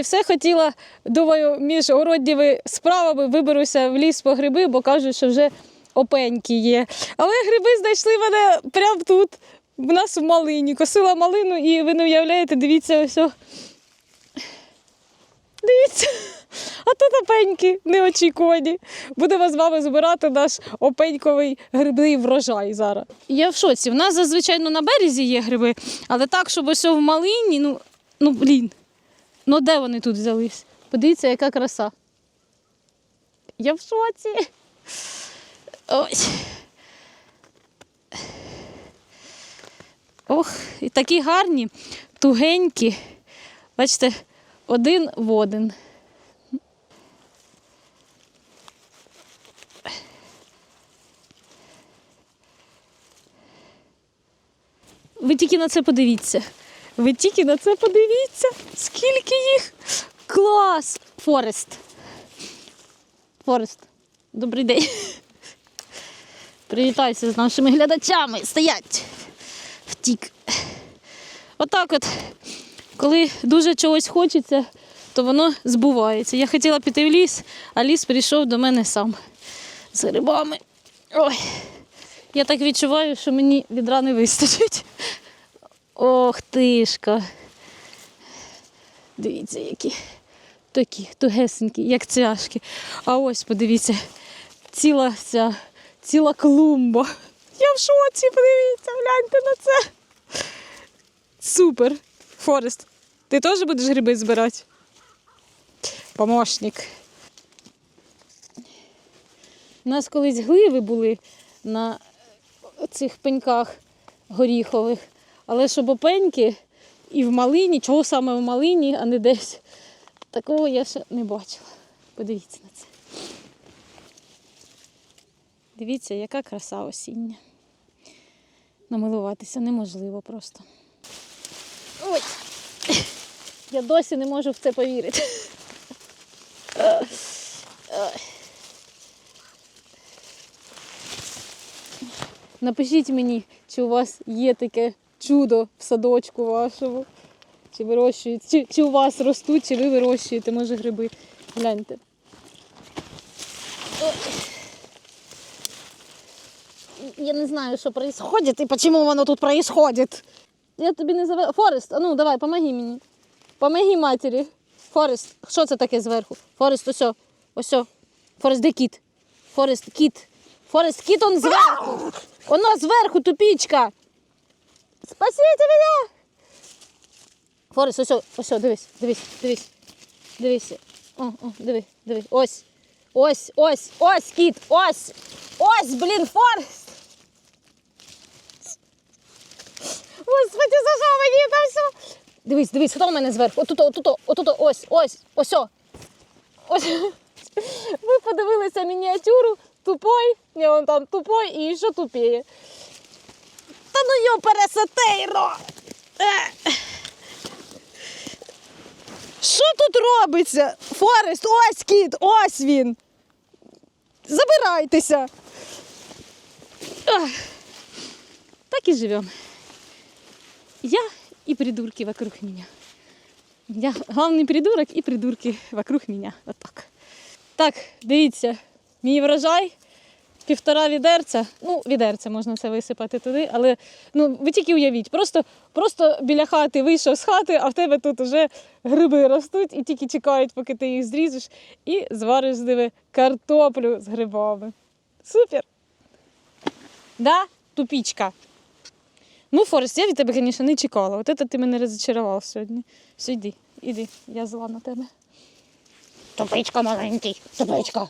Друзі, все хотіла. Думаю, між городніми справами виберуся в ліс по гриби, бо кажуть, що вже опеньки є. Але гриби знайшли мене прямо тут. У нас в малині. Косила малину, і ви не уявляєте, дивіться, ось. Дивіться. А тут опеньки неочікувані. Будемо з вами збирати наш опеньковий грибний врожай зараз. Я в шоці. В нас зазвичай ну, на березі є гриби, але так, щоб ось в малині, ну, ну блін. Ну де вони тут взялись? Подивіться, яка краса. Я в шоці. Ось. Ох, і такі гарні, тугенькі. Бачите, один в один. Ви тільки на це подивіться. Ви тільки на це подивіться, скільки їх. Клас! Форест. Форест. Добрий день. Привітайся з нашими глядачами. Стоять. Втік. Отак от, коли дуже чогось хочеться, то воно збувається. Я хотіла піти в ліс, а ліс прийшов до мене сам з грибами. Ой. Я так відчуваю, що мені відра не вистачить. Ох тишка. Дивіться, які такі тугесенькі, як цяшки. А ось подивіться, ціла ця, ціла клумба. Я в шоці, подивіться, гляньте на це. Супер. Форест, ти теж будеш гриби збирати? Помощник. У нас колись гливи були на цих пеньках горіхових, але щоб опеньки і в малині, чого саме в малині, а не десь. Такого я ще не бачила. Подивіться на це. Дивіться, яка краса осіння. Намилуватися неможливо просто. Ой! Я досі не можу в це повірити. Напишіть мені, чи у вас є таке чудо в садочку вашому. Чи вирощують, чи, чи у вас ростуть, чи ви вирощуєте, може, гриби. Гляньте. Я не знаю, що происходит і чому воно тут происходит. Я тобі не заве. Форест, а ну давай, помоги мені. Помоги матері. Форест, що це таке зверху? Форест, осьо. Осьо. Форест, де кіт? Форест, кіт. Форест, кіт он зверху. Воно зверху, тупічка. Спасіть мене! Форест, ось, ось, дивись, дивись, дивись. Дивись. О, о, диви, диви. Ось. Ось, ось, ось, кіт, ось. Ось, блін, Форест. Господи, за що мені там все? Дивись, дивись, хто в мене зверху? Отут, отут, отут, ось, ось, ось. Ось. Ви подивилися мініатюру тупой, ні, он там тупой і ще тупіє. Та ну йо пересетейро! Е. Що тут робиться? Форест, ось кіт, ось він. Забирайтеся. Так і живемо. Я и придурки вокруг меня. Я главний придурок і придурки вокруг меня. От так. Так, дивіться, мій врожай півтора відерця. Ну, відерця можна це висипати туди, але ну, ви тільки уявіть, просто, просто біля хати вийшов з хати, а в тебе тут вже гриби ростуть і тільки чекають, поки ти їх зріжеш, і звариш з ними картоплю з грибами. Супер! Да, тупічка. Ну, Форест, я від тебе, звісно, не чекала. От це ти мене розчарував сьогодні. Все, йди, іди, я зла на тебе. Тупичка маленький, тупичка.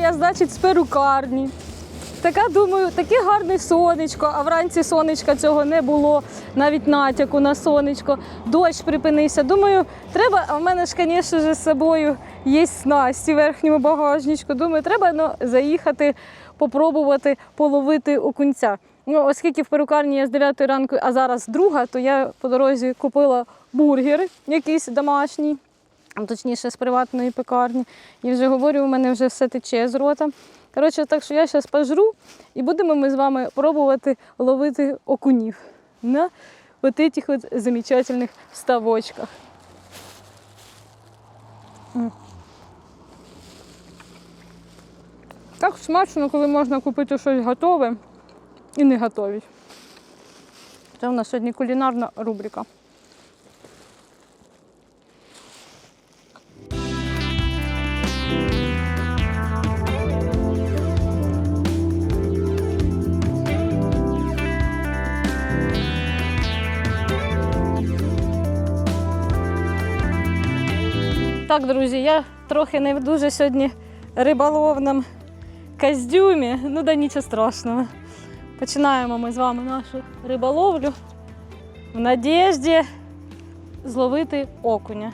Я, значить, з перукарні. Така думаю, таке гарне сонечко, а вранці сонечка цього не було, навіть натяку на сонечко. Дощ припинився. Думаю, треба, а в мене ж, звісно з собою є снасті в верхньому багажничку. Думаю, треба ну, заїхати, попробувати половити окунця. Ну, оскільки в перукарні я з 9 ранку, а зараз друга, то я по дорозі купила бургер якийсь домашній точніше з приватної пекарні. І вже говорю, у мене вже все тече з рота. Коротше, так що я зараз пожру і будемо ми з вами пробувати ловити окунів на от этих от замечательних ставочках. Так смачно, коли можна купити щось готове і не готові. Це у нас сьогодні кулінарна рубрика. Так, друзі, я трохи не дуже сьогодні риболовному костюмі, ну да нічого страшного. Починаємо ми з вами нашу риболовлю в надіжді зловити окуня.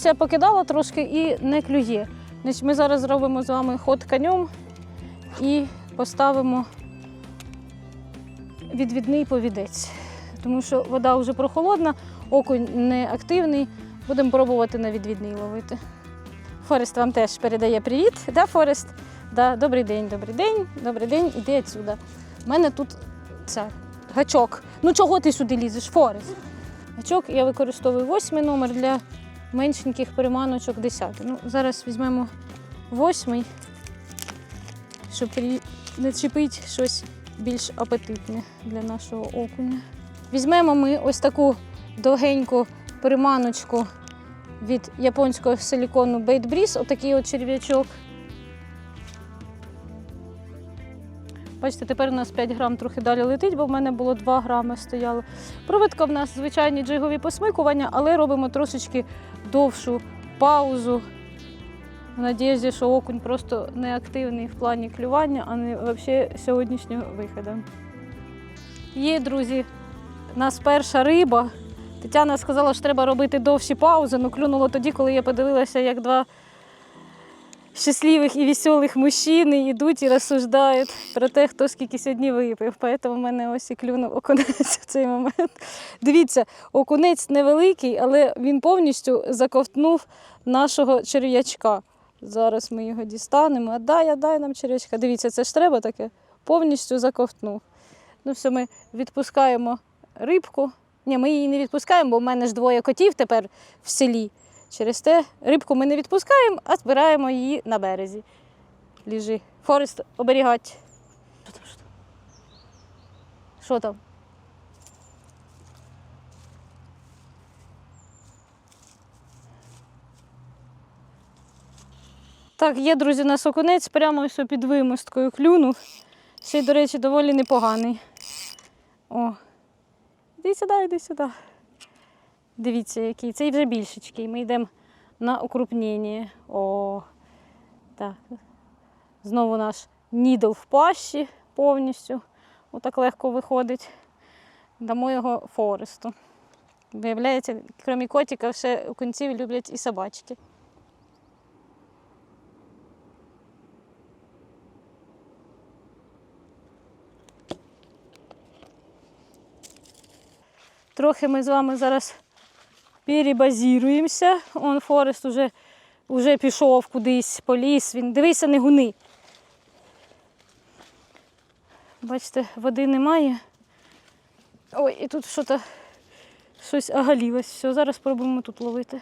Щось я покидала трошки і не клює. Значить, ми зараз зробимо з вами ход конем і поставимо відвідний повідець. Тому що вода вже прохолодна, окунь не активний. Будемо пробувати на відвідний ловити. Форест вам теж передає привіт. Да, Форест? Да, добрий день, добрий день, добрий день, іди отсюда. У мене тут ця, гачок. Ну чого ти сюди лізеш, Форест? Гачок я використовую восьмий номер для меншеньких приманочок десятий. Ну, зараз візьмемо восьмий, щоб не начепити щось більш апетитне для нашого окуня. Візьмемо ми ось таку довгеньку приманочку від японського силікону Breeze, отакий от черв'ячок. Бачите, тепер у нас 5 грам трохи далі летить, бо в мене було 2 грами стояло. Проводка в нас звичайні джигові посмикування, але робимо трошечки довшу паузу. В надіжді, що окунь просто неактивний в плані клювання, а не взагалі сьогоднішнього виходу. Є, друзі, нас перша риба. Тетяна сказала, що треба робити довші паузи, але клюнуло тоді, коли я подивилася, як два щасливих і веселих мужчини йдуть і розсуждають про те, хто скільки сьогодні випив. Тому в мене ось і клюнув окунець в цей момент. Дивіться, окунець невеликий, але він повністю заковтнув нашого черв'ячка. Зараз ми його дістанемо. А дай, а дай нам черв'ячка. Дивіться, це ж треба таке. Повністю заковтнув. Ну, все, ми відпускаємо рибку. Ні, ми її не відпускаємо, бо в мене ж двоє котів тепер в селі. Через те рибку ми не відпускаємо, а збираємо її на березі. Ліжи. Форест оберігать. Що там? Що там? Так, є, друзі, у нас окунець прямо ось під вимосткою клюнув. Ще до речі, доволі непоганий. О, іди сюди, іди сюди. Дивіться, який. Цей вже більшечкий. Ми йдемо на укрупнення. О, так. Знову наш нідл в пащі повністю. Отак легко виходить. Дамо його Форесту. Виявляється, крім котика, ще у кінців люблять і собачки. Трохи ми з вами зараз перебазіруємося. Он Форест уже, уже пішов кудись, поліз. Він дивися, не гуни. Бачите, води немає. Ой, і тут щось, щось оголілось. Все, зараз спробуємо тут ловити.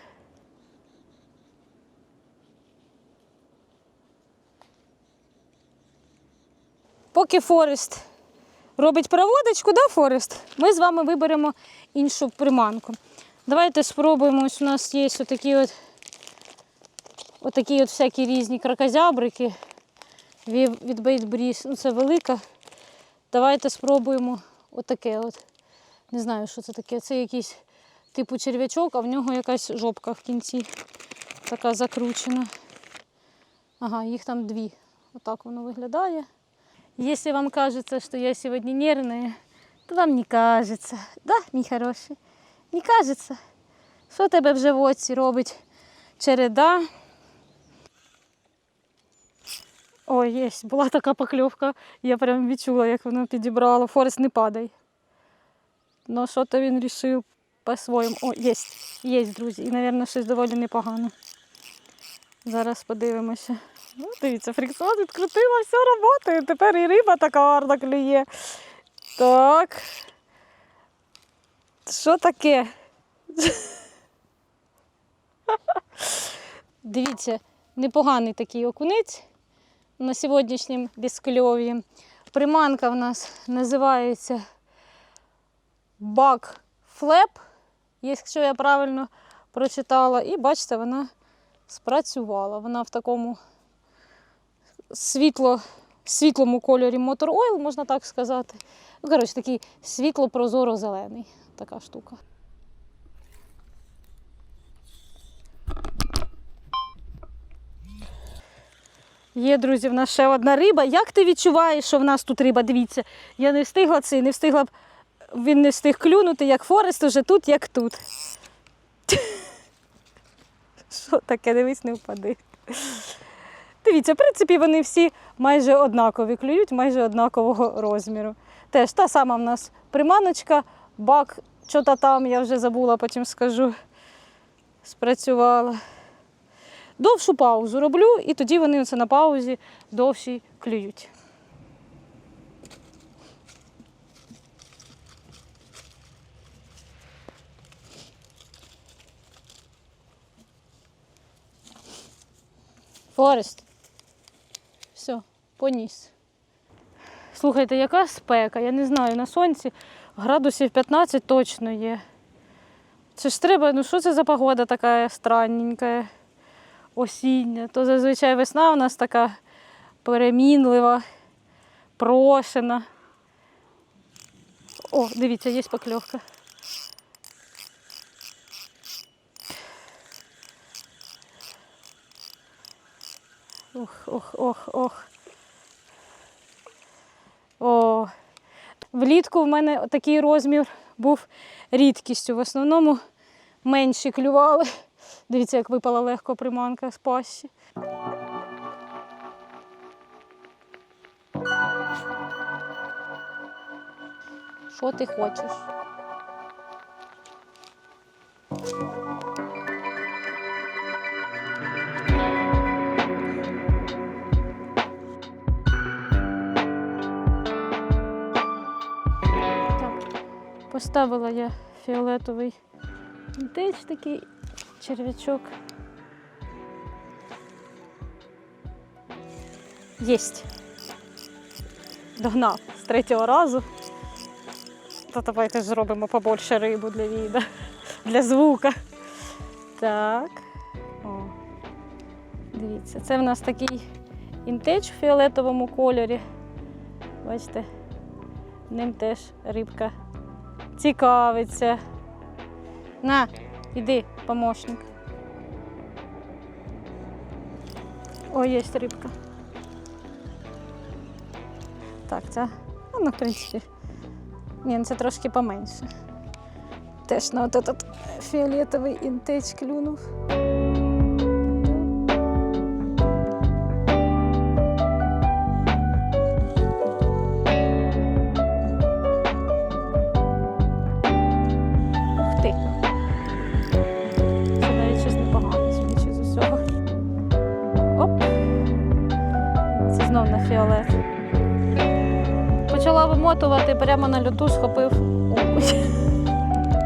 Поки Форест робить проводочку, да, Форест? Ми з вами виберемо іншу приманку. Давайте спробуємо. Ось у нас є отакі от, отакі от всякі різні кракозябрики від Breeze. Ну, це велика. Давайте спробуємо отаке от. Не знаю, що це таке. Це якийсь типу черв'ячок, а в нього якась жопка в кінці. Така закручена. Ага, їх там дві. Отак воно виглядає. Если вам кажется, что я сегодня нервная, то вам не кажется. Да, мій хороший? Не кажется. Що тебе в животі робить череда? Ой, є, була така покльовка. Я прям відчула, як воно підібрало. Форест не падай. Ну, що то він вирішив по-своєму. О, є, є, друзі. І, мабуть, щось доволі непогано. Зараз подивимося. Ну, дивіться, фрикціон відкрутила, все працює. Тепер і риба така гарна клює. Так. Що таке? Дивіться, непоганий такий окунець на сьогоднішнім безкльові. Приманка в нас називається бак флеп, якщо я правильно прочитала. І бачите, вона спрацювала. Вона в такому світло, світлому кольорі Motor Oil, можна так сказати. Ну, коротше, такий світло-прозоро-зелений така штука. Є, друзі, в нас ще одна риба. Як ти відчуваєш, що в нас тут риба? Дивіться, я не встигла це, не встигла б, він не встиг клюнути, як Форест уже тут, як тут. Що таке, дивись, не впади. Дивіться, в принципі, вони всі майже однакові, клюють майже однакового розміру. Теж та сама в нас приманочка, бак, що то там, я вже забула, потім скажу, спрацювала. Довшу паузу роблю, і тоді вони оце на паузі довші клюють. Форест. Все, поніс. Слухайте, яка спека? Я не знаю, на сонці градусів 15 точно є. Це ж треба, ну що це за погода така странненька, осіння. То зазвичай весна у нас така перемінлива, прошена. О, дивіться, є покльовка. Ох, ох, ох, ох. О, влітку в мене такий розмір був рідкістю. В основному менші клювали. Дивіться, як випала легко приманка з пащі. Що ти хочеш? Поставила я фіолетовий теч такий черв'ячок. Єсть. Догнав з третього разу. То давайте зробимо побольше рибу для відео, для звука. Так. О. Дивіться, це в нас такий інтеч в фіолетовому кольорі. Бачите, ним теж рибка цікавиться. На, іди, помощник. О, є рибка. Так, це, ну, в принципі, ні, ну, це трошки поменше. Теж на от этот фіолетовий інтеч клюнув. Знов. Почала вимотувати, прямо на люту схопив.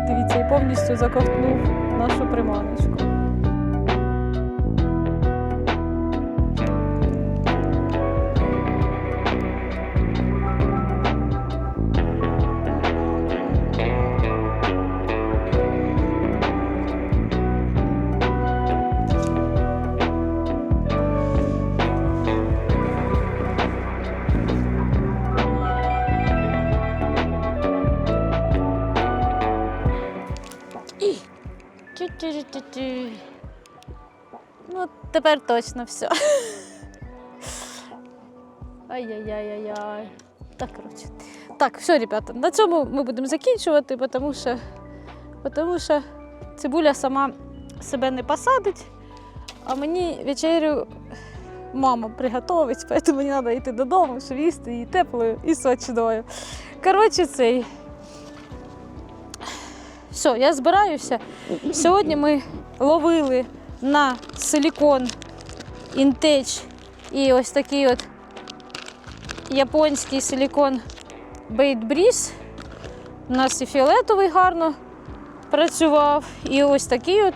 Дивіться, і повністю заковтнув нашу приманочку. Тепер точно все. Ай-яй-яй-яй-яй. Так, коротше. Так, все, ребята, на цьому ми будемо закінчувати, тому що, тому що цибуля сама себе не посадить, а мені вечерю мама приготовить, тому мені треба йти додому, щоб їсти її теплою і сочною. Коротше, цей. Все, я збираюся. Сьогодні ми ловили на силікон інтеч і ось такий от японський Bait Breeze. У нас і фіолетовий гарно працював, і ось такий от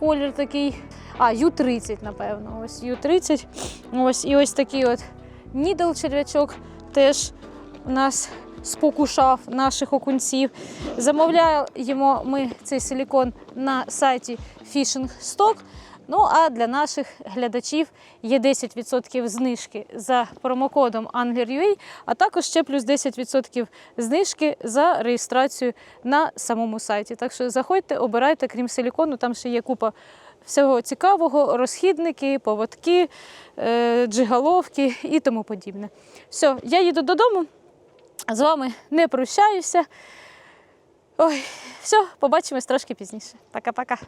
колір такий. А, Ю-30, напевно. Ось Ю-30. Ось, і ось такий от нідл черв'ячок теж у нас спокушав наших окунців. Замовляємо ми цей силікон на сайті Fishing Stock. Ну а для наших глядачів є 10% знижки за промокодом AnglerUA, а також ще плюс 10% знижки за реєстрацію на самому сайті. Так що заходьте, обирайте, крім силікону, там ще є купа всього цікавого, розхідники, поводки, е, джигаловки і тому подібне. Все, я їду додому. З вами не прощаюся. Ой, все, побачимось трошки пізніше. Пока-пока.